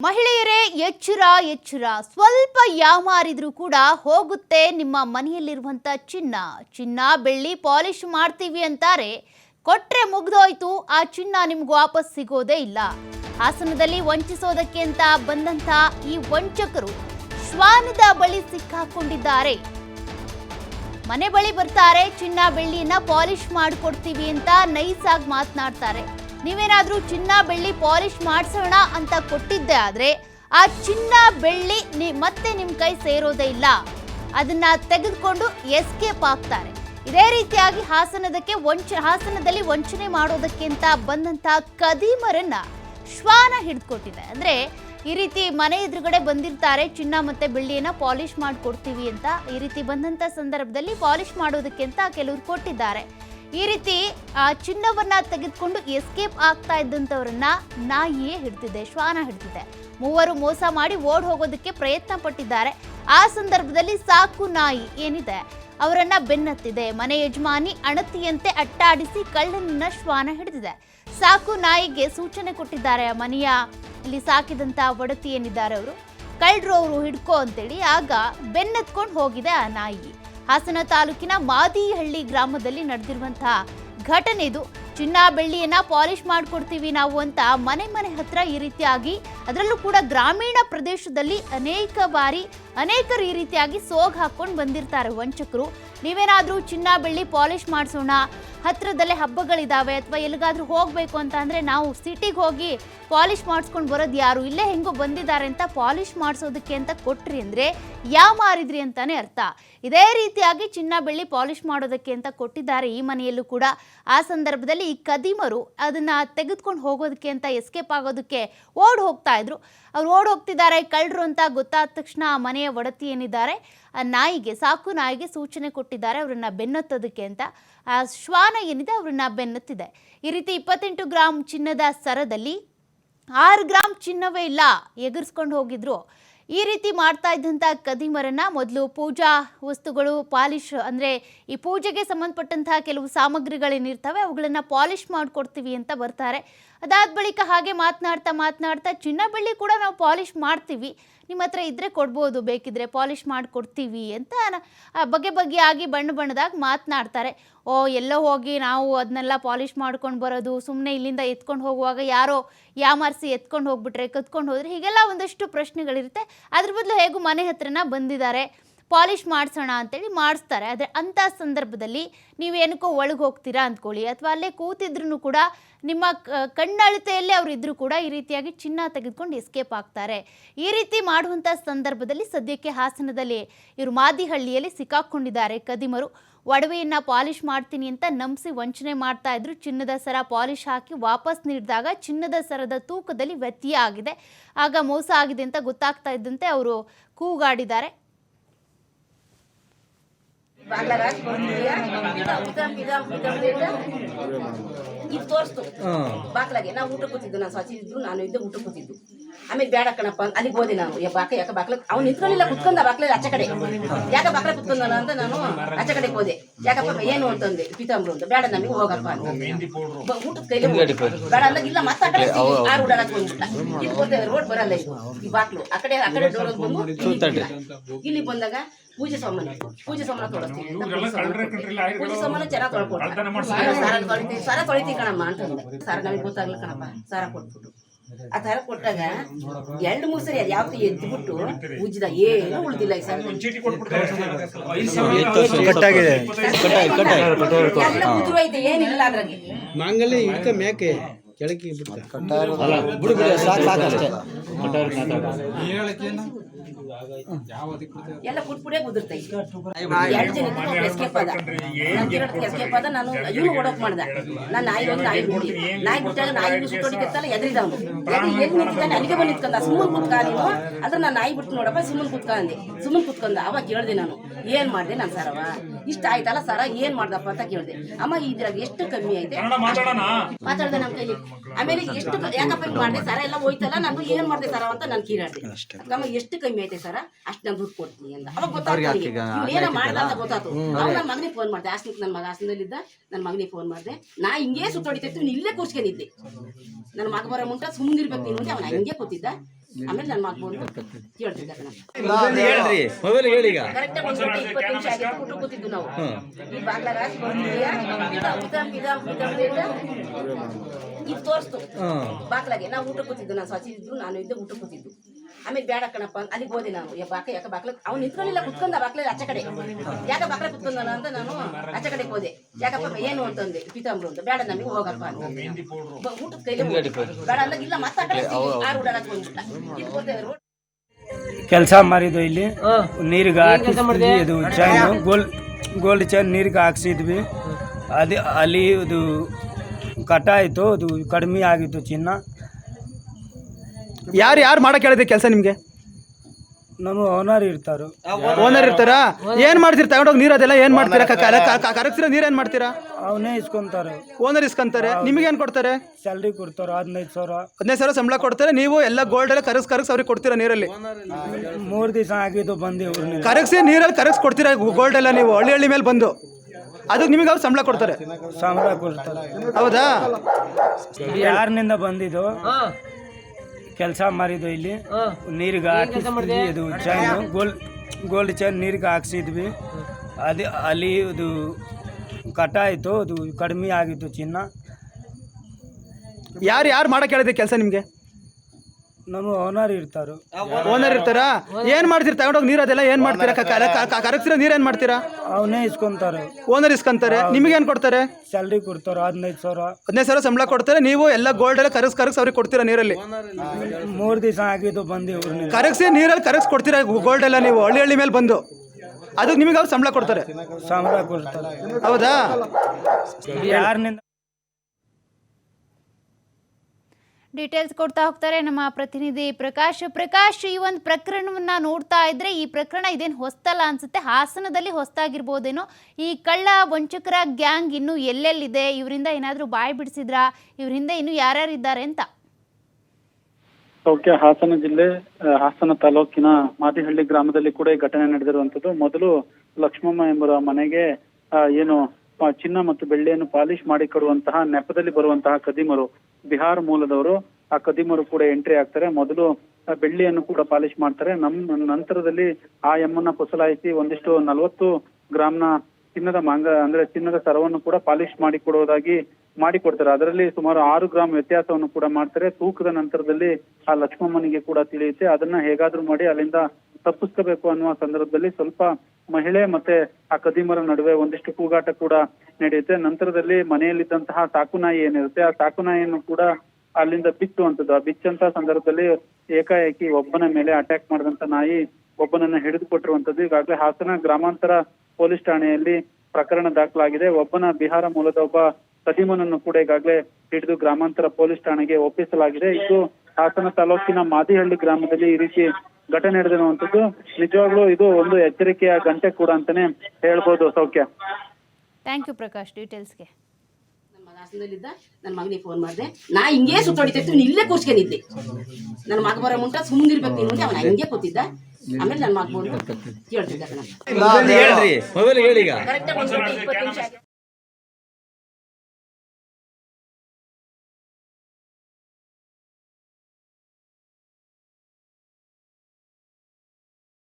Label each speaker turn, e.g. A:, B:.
A: ಮಹಿಳೆಯರೇ, ಎಚ್ಚರ ಎಚ್ಚರ. ಸ್ವಲ್ಪ ಯಾಮಾರಿದ್ರೂ ಕೂಡ ಹೋಗುತ್ತೆ ನಿಮ್ಮ ಮನೆಯಲ್ಲಿರುವಂತ ಚಿನ್ನ. ಚಿನ್ನ, ಬೆಳ್ಳಿ ಪಾಲಿಶ್ ಮಾಡ್ತೀವಿ ಅಂತಾರೆ. ಕೊಟ್ರೆ ಮುಗ್ದೋಯ್ತು, ಆ ಚಿನ್ನ ನಿಮ್ಗೆ ವಾಪಸ್ ಸಿಗೋದೇ ಇಲ್ಲ. ಹಾಸನದಲ್ಲಿ ವಂಚಿಸೋದಕ್ಕೆ ಅಂತ ಬಂದಂತ ಈ ವಂಚಕರು ಶ್ವಾನದ ಬಳಿ ಸಿಕ್ಕಾಕೊಂಡಿದ್ದಾರೆ. ಮನೆ ಬಳಿ ಬರ್ತಾರೆ, ಚಿನ್ನ, ಬೆಳ್ಳಿಯನ್ನ ಪಾಲಿಶ್ ಮಾಡಿಕೊಡ್ತೀವಿ ಅಂತ ನೈಸ್ ಆಗಿ ಮಾತನಾಡ್ತಾರೆ. ನೀವೇನಾದ್ರೂ ಚಿನ್ನ, ಬೆಳ್ಳಿ ಪಾಲಿಷ್ ಮಾಡಿಸೋಣ ಅಂತ ಕೊಟ್ಟಿದ್ದೆ ಆದರೆ ಆ ಚಿನ್ನ, ಬೆಳ್ಳಿ ನಿ- ಮತ್ತೆ ನಿಮ್ಮ ಕೈ ಸೇರೋದೇ ಇಲ್ಲ. ಅದನ್ನ ತೆಗೆದುಕೊಂಡು ಎಸ್ಕೇಪ್ ಆಗ್ತಾರೆ. ಇದೇ ರೀತಿಯಾಗಿ ಹಾಸನದಕ್ಕೆ ವಂಚ, ಹಾಸನದಲ್ಲಿ ವಂಚನೆ ಮಾಡೋದಕ್ಕಿಂತ ಬಂದಂಥ ಕದೀಮರನ್ನ ಶ್ವಾನ ಹಿಡ್ಕೊಟ್ಟಿದೆ. ಅಂದ್ರೆ ಈ ರೀತಿ ಮನೆ ಎದುರುಗಡೆ ಬಂದಿರ್ತಾರೆ, ಚಿನ್ನ ಮತ್ತೆ ಬೆಳ್ಳಿಯನ್ನ ಪಾಲಿಶ್ ಮಾಡಿಕೊಡ್ತೀವಿ ಅಂತ ಈ ರೀತಿ ಬಂದಂತ ಸಂದರ್ಭದಲ್ಲಿ ಪಾಲಿಶ್ ಮಾಡೋದಕ್ಕಿಂತ ಕೆಲವರು ಕೊಟ್ಟಿದ್ದಾರೆ. ಈ ರೀತಿ, ಆ, ಚಿನ್ನವನ್ನ ತೆಗೆದುಕೊಂಡು ಎಸ್ಕೇಪ್ ಆಗ್ತಾ ಇದ್ದಂಥವ್ರನ್ನ ನಾಯಿಯೇ ಹಿಡ್ತಿದೆ, ಶ್ವಾನ ಹಿಡ್ತಿದೆ. ಮೂವರು ಮೋಸ ಮಾಡಿ ಓಡ್ ಹೋಗೋದಕ್ಕೆ ಪ್ರಯತ್ನ ಪಟ್ಟಿದ್ದಾರೆ. ಆ ಸಂದರ್ಭದಲ್ಲಿ ಸಾಕು ನಾಯಿ ಏನಿದೆ? ಅವರನ್ನ ಬೆನ್ನತ್ತಿದೆ. ಮನೆ ಯಜಮಾನಿ ಅಣತಿಯಂತೆ ಅಟ್ಟಾಡಿಸಿ ಕಳ್ಳನನ್ನ ಶ್ವಾನ ಹಿಡಿದಿದೆ. ಸಾಕು ನಾಯಿಗೆ ಸೂಚನೆ ಕೊಟ್ಟಿದ್ದಾರೆ. ಮನೆಯ ಇಲ್ಲಿ ಸಾಕಿದಂತ ಒಡತಿ ಏನಿದ್ದಾರೆ ಅವರು? ಕಳ್ಳರು ಅವರು ಹಿಡ್ಕೋ ಅಂತೇಳಿ ಆಗ ಬೆನ್ನತ್ಕೊಂಡು ಹೋಗಿದೆ ಆ ನಾಯಿ. ಹಾಸನ ತಾಲೂಕಿನ ಮಾದಿಹಳ್ಳಿ ಗ್ರಾಮದಲ್ಲಿ ನಡೆದಿರುವಂತಹ ಘಟನೆ ಇದು. ಚಿನ್ನ ಬೆಳ್ಳಿಯನ್ನ ಪಾಲಿಶ್ ಮಾಡಿಕೊಡ್ತೀವಿ ನಾವು ಅಂತ ಮನೆ ಮನೆ ಹತ್ರ ಈ ರೀತಿಯಾಗಿ, ಅದರಲ್ಲೂ ಕೂಡ ಗ್ರಾಮೀಣ ಪ್ರದೇಶದಲ್ಲಿ ಅನೇಕ ಬಾರಿ ಅನೇಕರು ಈ ರೀತಿಯಾಗಿ ಸೋಗ್ ಹಾಕೊಂಡು ಬಂದಿರ್ತಾರೆ ವಂಚಕರು. ನೀವೇನಾದರೂ ಚಿನ್ನ ಬೆಳ್ಳಿ ಪಾಲಿಶ್ ಮಾಡಿಸೋಣ ಹತ್ರದಲ್ಲೇ ಹಬ್ಬಗಳಿದ್ದಾವೆ ಅಥವಾ ಎಲ್ಲಿಗಾದ್ರೂ ಹೋಗಬೇಕು ಅಂತ ಅಂದರೆ ನಾವು ಸಿಟಿಗೆ ಹೋಗಿ ಪಾಲಿಷ್ ಮಾಡಿಸ್ಕೊಂಡು ಬರೋದು ಯಾರು? ಇಲ್ಲೇ ಹೆಂಗೋ ಬಂದಿದ್ದಾರೆ ಅಂತ ಪಾಲಿಶ್ ಮಾಡಿಸೋದಕ್ಕೆ ಅಂತ ಕೊಟ್ರಿ ಅಂದ್ರೆ ಯಾವ ಮಾರಿದ್ರಿ ಅಂತಾನೆ ಅರ್ಥ. ಇದೇ ರೀತಿಯಾಗಿ ಚಿನ್ನ ಬೆಳ್ಳಿ ಪಾಲಿಶ್ ಮಾಡೋದಕ್ಕೆ ಅಂತ ಕೊಟ್ಟಿದ್ದಾರೆ ಈ ಮನೆಯಲ್ಲೂ ಕೂಡ. ಆ ಸಂದರ್ಭದಲ್ಲಿ ಈ ಕದಿಮರು ಅದನ್ನ ತೆಗೆದುಕೊಂಡು ಹೋಗೋದಕ್ಕೆ ಅಂತ ಎಸ್ಕೇಪ್ ಆಗೋದಕ್ಕೆ ಓಡ್ ಹೋಗ್ತಾ ಇದ್ರು. ಅವ್ರು ಓಡ್ ಹೋಗ್ತಿದ್ದಾರೆ, ಕಳ್ಳರು ಅಂತ ಗೊತ್ತಾದ ತಕ್ಷಣ ಆ ಮನೆಯ ಒಡತಿ ಏನಿದ್ದಾರೆ? ಆ ನಾಯಿಗೆ, ಸಾಕು ನಾಯಿಗೆ ಸೂಚನೆ ಕೊಟ್ಟಿದ್ದಾರೆ, ಅವರನ್ನು ಬೆನ್ನತ್ತೋದಕ್ಕೆ ಅಂತ. ಆ ಶ್ವಾನ ಏನಿದೆ ಅವರನ್ನ ಬೆನ್ನತ್ತಿದೆ. ಈ ರೀತಿ ಇಪ್ಪತ್ತೆಂಟು ಗ್ರಾಮ್ ಚಿನ್ನದ ಸರದಲ್ಲಿ ಆರು ಗ್ರಾಮ್ ಚಿನ್ನವೇ ಇಲ್ಲ ಎಗರ್ಸ್ಕೊಂಡು ಹೋಗಿದ್ರು. ಈ ರೀತಿ ಮಾಡ್ತಾ ಇದ್ದಂಥ ಕದಿಮರನ್ನ ಮೊದಲು ಪೂಜಾ ವಸ್ತುಗಳು ಪಾಲಿಶ್ ಅಂದರೆ ಈ ಪೂಜೆಗೆ ಸಂಬಂಧಪಟ್ಟಂತಹ ಕೆಲವು ಸಾಮಗ್ರಿಗಳೇನಿರ್ತವೆ ಅವುಗಳನ್ನು ಪಾಲಿಶ್ ಮಾಡಿಕೊಡ್ತೀವಿ ಅಂತ ಬರ್ತಾರೆ. ಅದಾದ ಬಳಿಕ ಹಾಗೆ ಮಾತನಾಡ್ತಾ ಮಾತನಾಡ್ತಾ ಚಿನ್ನ ಬೆಳ್ಳಿ ಕೂಡ ನಾವು ಪಾಲಿಶ್ ಮಾಡ್ತೀವಿ. ನಿಮ್ಮ ಹತ್ರ ಇದ್ರೆ ಕೊಡ್ಬೋದು, ಬೇಕಿದ್ರೆ ಪಾಲಿಶ್ ಮಾಡಿಕೊಡ್ತೀವಿ ಅಂತ ಬಗೆ ಬಗೆಯಾಗಿ ಬಣ್ಣ ಬಣ್ಣದಾಗ ಮಾತನಾಡ್ತಾರೆ. ಓ, ಎಲ್ಲೋ ಹೋಗಿ ನಾವು ಅದನ್ನೆಲ್ಲ ಪಾಲಿಶ್ ಮಾಡ್ಕೊಂಡು ಬರೋದು ಸುಮ್ಮನೆ ಇಲ್ಲಿಂದ ಎತ್ಕೊಂಡು ಹೋಗುವಾಗ ಯಾರೋ ಯಾಮಾರಿಸಿ ಎತ್ಕೊಂಡು ಹೋಗ್ಬಿಟ್ರೆ, ಕತ್ಕೊಂಡು ಹೋದರೆ ಹೀಗೆಲ್ಲ ಒಂದಷ್ಟು ಪ್ರಶ್ನೆಗಳಿರುತ್ತೆ. ಅದ್ರ ಬದಲು ಹೇಗೂ ಮನೆ ಹತ್ರನ ಬಂದಿದ್ದಾರೆ. ಪಾಲಿಶ್ ಮಾಡಿಸೋಣ ಅಂತೇಳಿ ಮಾಡಿಸ್ತಾರೆ. ಆದರೆ ಅಂಥ ಸಂದರ್ಭದಲ್ಲಿ ನೀವೇನಕ್ಕೋ ಒಳಗೆ ಹೋಗ್ತೀರಾ ಅಂದ್ಕೊಳ್ಳಿ. ಅಥವಾ ಅಲ್ಲೇ ಕೂತಿದ್ರು ಕೂಡ ನಿಮ್ಮ ಕಣ್ಣಳತೆಯಲ್ಲೇ ಅವರಿದ್ದರೂ ಕೂಡ ಈ ರೀತಿಯಾಗಿ ಚಿನ್ನ ತೆಗೆದುಕೊಂಡು ಎಸ್ಕೇಪ್ ಆಗ್ತಾರೆ. ಈ ರೀತಿ ಮಾಡುವಂಥ ಸಂದರ್ಭದಲ್ಲಿ ಸದ್ಯಕ್ಕೆ ಹಾಸನದಲ್ಲಿ ಇವರು ಮಾದಿಹಳ್ಳಿಯಲ್ಲಿ ಸಿಕ್ಕಾಕೊಂಡಿದ್ದಾರೆ. ಕದಿಮರು, ಒಡವೆಯನ್ನು ಪಾಲಿಷ್ ಮಾಡ್ತೀನಿ ಅಂತ ನಂಬಿಸಿ ವಂಚನೆ ಮಾಡ್ತಾ ಇದ್ರು. ಚಿನ್ನದ ಸರ ಪಾಲಿಷ್ ಹಾಕಿ ವಾಪಸ್ ನೀಡಿದಾಗ ಚಿನ್ನದ ಸರದ ತೂಕದಲ್ಲಿ ವ್ಯತ್ಯಯ ಆಗಿದೆ. ಆಗ ಮೋಸ ಆಗಿದೆ ಅಂತ ಗೊತ್ತಾಗ್ತಾ ಇದ್ದಂತೆ ಅವರು ಕೂಗಾಡಿದ್ದಾರೆ.
B: ಬಾಗ್ಲಾಗ ಇದು ತೋರಿಸ್ತು. ಬಾಗ್ಲಾಗೆ. ನಾವು ಊಟ ಕೂತಿದ್ದು ನಾನು ಸಚಿನ್ ಇದ್ರು ನಾನು ಇದ್ದೆ ಊಟ ಕೂತಿದ್ದು. ಆಮೇಲೆ ಬೇಡ ಕಣಪ್ಪ ಅಲ್ಲಿಗೆ ಹೋದೆ ನಾನು. ಯಾ ಬಾಕ ಯಾಕೆ ಬಾಕ್ಲ ಅವ್ನು ನಿಂತ್ಕೊಂಡಿಲ್ಲ ಕುತ್ಕೊಂಡ ಬಾಕ್ಲ ಆಚೆ ಕಡೆ. ಯಾಕೆ ಬಾಕ್ಲ ಕುತ್ಕೊಂಡ ಅಂತ ನಾನು ಆಚೆ ಕಡೆಗೆ ಹೋದೆ. ಯಾಕಪ್ಪ ಏನು ಅಂತಂದೆ ಪೀತಾಂಬ್ರು ಅಂತ. ಬೇಡ ನಮಗೆ ಹೋಗಪ್ಪ ಅಂತ. ಊಟದ ಕೈಲಿ ಬೇಡ ಅಂದಾಗ ಇಲ್ಲ ಮತ್ತೆ ಆ ಕಡೆ ಆರು ಉಡಾಲ ಇಲ್ಲಿ ಹೋದೆ ರೋಡ್ ಬರಲ್ಲ ಇದು. ಈ ಬಾಕ್ಲು ಆ ಕಡೆ ಆ ಕಡೆ ಡೋರ್ ಬಂದು ಇಲ್ಲಿ ಬಂದಾಗ ಪೂಜೆ ಸಾಮಾನು. ಪೂಜೆ ಸಾಮಾನು ತೊಳಸ್ತೀವಿ ಪೂಜೆ ಸಾಮಾನು ಚೆನ್ನಾಗಿ ಸಾರ ತೊಳಿತೀವಿ ಸಾರ ತೊಳಿತೀವಿ ಕಣಮ್ಮ ಅಂತಂದೆ ಸಾರ ನಮಗೆ ಗೊತ್ತಾಗ್ಲಿಲ್ಲ ಕಣಪ್ಪ. ಸಾರ ಕೊಟ್ಬಿಟ್ಟು. ಆ ತರ ಕೊಟ್ಟಾಗ ಎರಡು ಮೂರು ಸರಿ ಅದು ಯಾವತ್ತು ಎದ್ಬಿಟ್ಟು ಉಜ್ಜಿದ ಏನು ಉಳ್ದಿಲ್ಲ ಈ ಸಾರಿ
C: ಕಟ್ಟಾಗಿದೆ
B: ಎಲ್ಲ ಉದುರು ಐತೆ ಏನಿಲ್ಲ ಅದ್ರಾಗೆ
D: ಮಾಂಗಲ್ಯ ಇಡ್ಕ ಮೇಕೆ. ಕೆಳಕ್ಕೆ ಬಿಡ್ತ
C: ಬಿಡು ಬಿಡು ಸಾಕು ಸಾಕು ಅಷ್ಟೇ.
B: ಎಲ್ಲ ಪುಟ್ಪುಡೇ ಉದುರ್ತೈ ಎರಡು ಜನ ಎಸ್ಕೇಪ್ ಆದ. ನಾನು ಎಸ್ಕೇಪ್ ಆದ ನಾನು ಇವನು ಓಡೋಕ್ ಮಾಡ್ದೆ. ನಾನು ನಾಯಿ ಒಂದು ನಾಯಿ ಬಿಡಿ ನಾಯಿ ಬಿಟ್ಟಾಗ ನಾಯಿ ಸುತ್ತೋಡಿಕತ್ತಲ್ಲ ಎದ್ರಿದವನು ಎದ್ರಿ ಎಲ್ಲಿ ನಿಂತಿದ್ದಾನೆ ಅಲ್ಲಿಗೆ ಬಂದು ನಿಂತ್ಕೊಂಡ ಸುಮ್ಮನೆ ಕುತ್ಕ ನೀನು. ಅದ್ರ ನಾನು ನಾಯಿ ಬಿಟ್ಟು ನೋಡಪ್ಪ ಸುಮ್ಮನೆ ಕುತ್ಕ ಅಂದೆ. ಸುಮ್ಮನೆ ಕುತ್ಕೊಂಡ ಅವಾಗ ಕೇಳ್ದೆ ನಾನು ಏನ್ ಮಾಡ್ದೆ ನಾನು ಸರವ? ಇಷ್ಟ ಆಯ್ತಲ್ಲ ಸರ ಏನು ಮಾಡ್ದಪ್ಪ ಅಂತ ಕೇಳ್ದೆ. ಅಮ್ಮ ಇದ್ರಾಗ ಎಷ್ಟು ಕಮ್ಮಿ ಐತೆ? ಮಾತಾಡ್ದೆ ನಮ್ಮ ಕೈಲಿ. ಆಮೇಲೆ ಎಷ್ಟು ಯಾಕಪ್ಪ ಮಾಡಿದೆ ಮಾಡ್ದೆ? ಸರ ಎಲ್ಲ ಹೋಯ್ತಲ್ಲ ನಾನು ಏನು ಮಾಡ್ದೆ ಸರ ಅಂತ ನಾನು ಕೀರಾಡಿದೆ. ಅಮ್ಮ ಎಷ್ಟು ಕಮ್ಮಿ ಐತೆ ಸರ? ಅಷ್ಟು ನಾನು ದುಡ್ಡು ಕೊಡ್ತೀನಿ ಅಂತ ಅವಾಗ ಗೊತ್ತಾಗ್ತದೆ ಏನೋ ಮಾಡ್ದ ಅಂತ ಗೊತ್ತಾಯ್ತು. ಅವಾಗ ನನ್ನ ಮಗನಿಗೆ ಫೋನ್ ಮಾಡಿದೆ ಹಾಸನಕ್ಕೆ ನನ್ನ ಮಗ ಹಾಸನದಲ್ಲಿದ್ದ ನನ್ನ ಮಗನಿಗೆ ಫೋನ್ ಮಾಡಿದೆ. ನಾ ಹಿಂಗೆ ಸುತ್ತೊಡಿತಿತ್ತು ನೀನು ಇಲ್ಲೇ ಕೂರ್ಸ್ಕೊಂಡಿದ್ದೆ. ನನ್ನ ಮಗ ಬರೋ ಮುಂಟ ಸುಮ್ಮನಿರ್ಬೇಕು ನೀನು ಅಂತ ಅವನು ಹಿಂಗೆ ಕೂತಿದ್ದ. ಆಮೇಲೆ ನನ್ನ ಮಗ ಬಂದು ಕೇಳ್ತಿದ್ದ
C: ಹೇಳ್ರಿ ಮೊಬೈಲ್ ಹೇಳಿ ಈಗ.
B: ಕರೆಕ್ಟಾಗಿ ಒಂದು ಗಂಟೆ ಇಪ್ಪತ್ತು ನಿಮಿಷ ಆಗಿತ್ತು ಊಟ ಕೂತಿದ್ದು ನಾವು. ಈ ಬಾಗ್ಲಾಗ ಇದು ತೋರಿಸ್ತು. ಬಾಗ್ಲಾಗೆ. ನಾವು ಊಟ ಕೂತಿದ್ದು ನಾನು ಸಚಿ ಇದ್ರು ನಾನು ಇದ್ದೆ ಊಟ ಕೂತಿದ್ದು. ಆಮೇಲೆ ಬೇಡ ಕಣಪ್ಪ ಅಂತ ಅಲ್ಲಿಗೆ ಹೋದೆ ನಾನು. ಯಾ ಬಾಕ ಯಾಕೆ ಬಾಕ್ಲ ಅವ್ನು ನಿಂತ್ಕೊಂಡಿಲ್ಲ ಕುತ್ಕೊಂಡ ಬಾಕ್ಲ ಆಚೆ ಕಡೆ. ಯಾಕೆ ಬಾಕ್ಲ ಕುತ್ಕೊಂಡನ ಅಂತ ನಾನು ಆಚೆ ಕಡೆಗೆ ಹೋದೆ. ಯಾಕಪ್ಪ ಏನು ಅಂತಂದೆ ಪೀತಾಂಬ್ರು ಅಂತ ಬೇಡ ನಮಗೆ ಹೋಗಪ್ಪ ಅಂತ ಊಟದ ಕೈಲಿ ಬೇಡ ಅಂದಾಗ ಇಲ್ಲ ಮತ್ತೆ ಆ ಕಡೆ ಇದು ರೋಡ್.
E: ಕೆಲಸ ಮಾಡಿದ್ವಿ ಇಲ್ಲಿ. ನೀರಿಗೆ ಹಾಕಿದ್ವಿ ಇದು ಚೈನ್ ಗೋಲ್ಡ್ ಗೋಲ್ಡ್ ಚೈನ್ ನೀರಿಗೆ ಹಾಕ್ಸಿದ್ವಿ. ಅದೇ ಅಲ್ಲಿ ಇದು ಕಟ ಆಯಿತು ಅದು ಕಡಿಮೆ ಆಗಿತ್ತು ಚಿನ್ನ.
F: ಯಾರು ಯಾರು ಮಾಡಕ್ಕೆ ಹೇಳಿದೆ ಕೆಲಸ ನಿಮಗೆ?
E: ನಮ್ಮ ಓನರ್ ಇರ್ತಾರ.
F: ಓನರ್ ಇರ್ತಾರಾ? ಏನ್ ಮಾಡ್ತೀರಾ? ತಗೊಂಡೋಗಿ ನೀರು ಅದೆಲ್ಲ ಏನ್ ಮಾಡ್ತೀರಾ? ಕರಗ್ಸಿರೋ ನೀರ್ ಏನ್ ಮಾಡ್ತೀರಾ?
E: ಅವನೇ ಇಸ್ಕೊಂತಾರೆ.
F: ಓನರ್ ಇಸ್ಕೊಂತಾರೆ. ನಿಮಗೆ ಏನ್ ಕೊಡ್ತಾರೆ?
E: ಸ್ಯಾಲ್ರಿ ಕೊಡ್ತಾರೆ ಹದಿನೈದು ಸಾವಿರ.
F: ಹದಿನೈದು ಸಾವಿರ ಸಂಬಳ ಕೊಡ್ತಾರೆ. ನೀವು ಎಲ್ಲ ಗೋಲ್ಡ್ ಎಲ್ಲ ಕರಗ್ಸ್ ಕರಗ್ಸ್ ಅವ್ರಿಗೆ ಕೊಡ್ತೀರಾ ನೀರಲ್ಲಿ?
E: ಮೂರು ದಿವಸ ಆಗಿದ್ದು ಬಂದು
F: ಕರಗ್ಸಿ ನೀರಲ್ಲಿ ಕರಗ್ಸ್ ಕೊಡ್ತೀರಾ ಗೋಲ್ಡ್ ಎಲ್ಲ ನೀವು? ಹಳ್ಳಿ ಹಳ್ಳಿ ಮೇಲೆ ಬಂದು. ಅದಕ್ಕೆ ನಿಮಗೆ ಅವ್ರು ಸಂಬಳ ಕೊಡ್ತಾರೆ.
E: ಸಂಬಳ ಕೊಡ್ತಾರೆ.
F: ಹೌದಾ?
E: ಯಾರಿನಿಂದ ಬಂದಿದ್ದು. ಕೆಲಸ ಮಾಡಿದ್ದು ಇಲ್ಲಿ. ನೀರಿಗೆ ಹಾಕಿದ್ವಿ ಇದು ಚೈನ್. ಗೋಲ್ಡ್ ಗೋಲ್ಡ್ ಚೈನ್ ನೀರಿಗೆ ಹಾಕ್ಸಿದ್ವಿ. ಅದು ಅಲ್ಲಿ ಇದು ಕಟ ಆಯಿತು ಅದು ಕಡಿಮೆ ಆಗಿತ್ತು ಚಿನ್ನ.
F: ಯಾರು ಯಾರು ಮಾಡಕ್ಕೆ ಹೇಳಿದೆ ಕೆಲಸ ನಿಮ್ಗೆ?
E: ನಮ್ಮ ಓನರ್ ಇರ್ತಾರೆ.
F: ಓನರ್ ಇರ್ತಾರಾ? ಏನ್ ಮಾಡ್ತೀರಾ? ತಗೊಂಡೋಗಿ ನೀರು ಅದೆಲ್ಲ ಏನ್ ಮಾಡ್ತೀರಾ? ಕರಗ್ಸಿರೋ ನೀರ್ ಏನ್ ಮಾಡ್ತೀರಾ?
E: ಅವನೇ ಇಸ್ಕೊಂತಾರೆ.
F: ಓನರ್ ಇಸ್ಕೊಂತಾರೆ. ನಿಮಗೆ ಏನ್ ಕೊಡ್ತಾರೆ?
E: ಸ್ಯಾಲ್ರಿ ಕೊಡ್ತಾರೆ ಹದಿನೈದು ಸಾವಿರ.
F: ಹದಿನೈದು ಸಾವಿರ ಸಂಬಳ ಕೊಡ್ತಾರೆ. ನೀವು ಎಲ್ಲ ಗೋಲ್ಡ್ ಎಲ್ಲ ಕರಗ್ಸ್ ಕರಗ್ಸ್ ಅವ್ರಿಗೆ ಕೊಡ್ತೀರಾ ನೀರಲ್ಲಿ?
E: ಮೂರು ದಿವಸ ಆಗಿದ್ದು ಬಂದು ಇವ್ರನ್ನ
F: ಕರಗ್ಸಿ ನೀರಲ್ಲಿ ಕರಗ್ಸ್ ಕೊಡ್ತೀರಾ ಗೋಲ್ಡ್ ಎಲ್ಲ ನೀವು? ಹಳ್ಳಿ ಹಳ್ಳಿ ಮೇಲೆ ಬಂದು. ಅದಕ್ಕೆ ನಿಮಗೆ ಅವ್ರು ಸಂಬಳ ಕೊಡ್ತಾರೆ.
E: ಸಂಬಳ ಕೊಡ್ತಾರೆ.
F: ಹೌದಾ?
E: ಯಾರಿನಿಂದ
A: ಡೀಟೇಲ್ಸ್ ಕೊಡ್ತಾ ಹೋಗ್ತಾರೆ. ನಮ್ಮ ಪ್ರತಿನಿಧಿ ಪ್ರಕಾಶ್. ಪ್ರಕಾಶ್, ಈ ಒಂದು ಪ್ರಕರಣವನ್ನ ನೋಡ್ತಾ ಇದ್ರೆ ಈ ಪ್ರಕರಣ ಇದೇನು ಹೊಸ್ತಲ್ಲ ಅನ್ಸುತ್ತೆ? ಹಾಸನದಲ್ಲಿ ಹೊಸ್ತಾಗಿರ್ಬೋದೇನೋ ಈ ಕಳ್ಳ ವಂಚಕರ ಗ್ಯಾಂಗ್ ಇನ್ನು ಎಲ್ಲೆಲ್ಲಿದೆ? ಇವರಿಂದ ಏನಾದರೂ ಬಾಯಿ ಬಿಡಿಸಿದ್ರಾ? ಇವ್ರ ಹಿಂದೆ ಇನ್ನು ಯಾರ್ಯಾರಿದ್ದಾರೆ ಅಂತ?
G: ಓಕೆ, ಹಾಸನ ಜಿಲ್ಲೆ ಹಾಸನ ತಾಲೂಕಿನ ಮಾದಿಹಳ್ಳಿ ಗ್ರಾಮದಲ್ಲಿ ಕೂಡ ಈ ಘಟನೆ ನಡೆದಿರುವಂತದ್ದು ಮೊದಲು ಲಕ್ಷ್ಮಮ್ಮ ಎಂಬರ ಮನೆಗೆ ಏನು ಚಿನ್ನ ಮತ್ತು ಬೆಳ್ಳಿಯನ್ನು ಪಾಲಿಶ್ ಮಾಡಿ ಕೊಡುವಂತಹ ನೆಪದಲ್ಲಿ ಬರುವಂತಹ ಕದಿಮರು. ಬಿಹಾರ್ ಮೂಲದವರು ಆ ಕದಿಮರು ಕೂಡ ಎಂಟ್ರಿ ಆಗ್ತಾರೆ. ಮೊದಲು ಬೆಳ್ಳಿಯನ್ನು ಕೂಡ ಪಾಲಿಶ್ ಮಾಡ್ತಾರೆ. ನಮ್ ನಂತರದಲ್ಲಿ ಆ ಎಮ್ಮನ್ನ ಪುಸಲಾಯಿಸಿ ಒಂದಿಷ್ಟು ನಲವತ್ತು ಗ್ರಾಮ್ನ ಚಿನ್ನದ ಮಾಂಗ, ಅಂದ್ರೆ ಚಿನ್ನದ ಸರವನ್ನು ಕೂಡ ಪಾಲಿಶ್ ಮಾಡಿ ಕೊಡುವುದಾಗಿ ಮಾಡಿಕೊಡ್ತಾರೆ ಅದರಲ್ಲಿ ಸುಮಾರು ಆರು ಗ್ರಾಮ್ ವ್ಯತ್ಯಾಸವನ್ನು ಕೂಡ ಮಾಡ್ತಾರೆ. ತೂಕದ ನಂತರದಲ್ಲಿ ಆ ಲಕ್ಷ್ಮಮ್ಮನಿಗೆ ಕೂಡ ತಿಳಿಯುತ್ತೆ. ಅದನ್ನ ಹೇಗಾದ್ರೂ ಮಾಡಿ ಅಲ್ಲಿಂದ ತಪ್ಪಿಸ್ಕೋಬೇಕು ಅನ್ನುವ ಸಂದರ್ಭದಲ್ಲಿ ಸ್ವಲ್ಪ ಮಹಿಳೆ ಮತ್ತೆ ಆ ಕದಿಮರ ನಡುವೆ ಒಂದಿಷ್ಟು ಕೂಗಾಟ ಕೂಡ ನಡೆಯುತ್ತೆ. ನಂತರದಲ್ಲಿ ಮನೆಯಲ್ಲಿದ್ದಂತಹ ಸಾಕುನಾಯಿ ಏನಿರುತ್ತೆ, ಆ ಸಾಕುನಾಯಿಯನ್ನು ಕೂಡ ಅಲ್ಲಿಂದ ಬಿಚ್ಚುವಂಥದ್ದು ಆ ಬಿಚ್ಚಂತ ಸಂದರ್ಭದಲ್ಲಿ ಏಕಾಏಕಿ ಒಬ್ಬನ ಮೇಲೆ ಅಟ್ಯಾಕ್ ಮಾಡಿದಂತ ನಾಯಿ ಒಬ್ಬನನ್ನ ಹಿಡಿದು ಕೊಟ್ಟಿರುವಂತದ್ದು ಈಗಾಗಲೇ ಹಾಸನ ಗ್ರಾಮಾಂತರ ಪೊಲೀಸ್ ಠಾಣೆಯಲ್ಲಿ ಪ್ರಕರಣ ದಾಖಲಾಗಿದೆ. ಒಬ್ಬನ ಬಿಹಾರ ಮೂಲದ ಒಬ್ಬ ಕದಿಮನನ್ನು ಕೂಡ ಈಗಾಗಲೇ ಹಿಡಿದು ಗ್ರಾಮಾಂತರ ಪೊಲೀಸ್ ಠಾಣೆಗೆ ಒಪ್ಪಿಸಲಾಗಿದೆ. ಇದು ಹಾಸನ ತಾಲೂಕಿನ ಮಾದಿಹಳ್ಳಿ ಗ್ರಾಮದಲ್ಲಿ ಈ ರೀತಿ ಘಟನೆ ನಡೆದಿರುವಂತದ್ದು ನಿಜವಾಗ್ಲೂ ಇದು ಒಂದು ಎಚ್ಚರಿಕೆಯ ಗಂಟೆ ಕೂಡ ಅಂತಾನೆ ಹೇಳ್ಬೋದು ಸೌಖ್ಯ.
A: ಥ್ಯಾಂಕ್ ಯು ಪ್ರಕಾಶ್ ಡೀಟೇಲ್ಸ್ಗೆ
B: ನನ್ನ ಮಗ ಹಾಸನದಲ್ಲಿದ್ದ ನನ್ನ ಮಗನಿಗೆ ಫೋನ್ ಮಾಡಿದೆ. ನಾ ಹಿಂಗೆ ಸುತ್ತೊಡಿತಿತ್ತು ನೀನು ಇಲ್ಲೇ ಕೂರ್ಸ್ಕೊಂಡಿದ್ದೆ ನನ್ನ ಮಗ ಬರೋ ಮುಂಟ ಸುಮ್ಮನಿರ್ಬೇಕು ನೀನು ಅಂತ ಅವನ ಹಿಂಗೆ ಕೂತಿದ್ದ. ಆಮೇಲೆ ನನ್ನ ಮಗ ಬಂದು ಕೇಳ್ತಿದ್ದ. ಕಣಪ್ಪ
C: ಹೇಳ್ರಿ ಮೊಬೈಲ್ ಹೇಳಿ ಈಗ.
B: ಕರೆಕ್ಟಾಗಿ ಒಂದು ಇಪ್ಪತ್ತು ನಿಮಿಷ ಆಗಿತ್ತು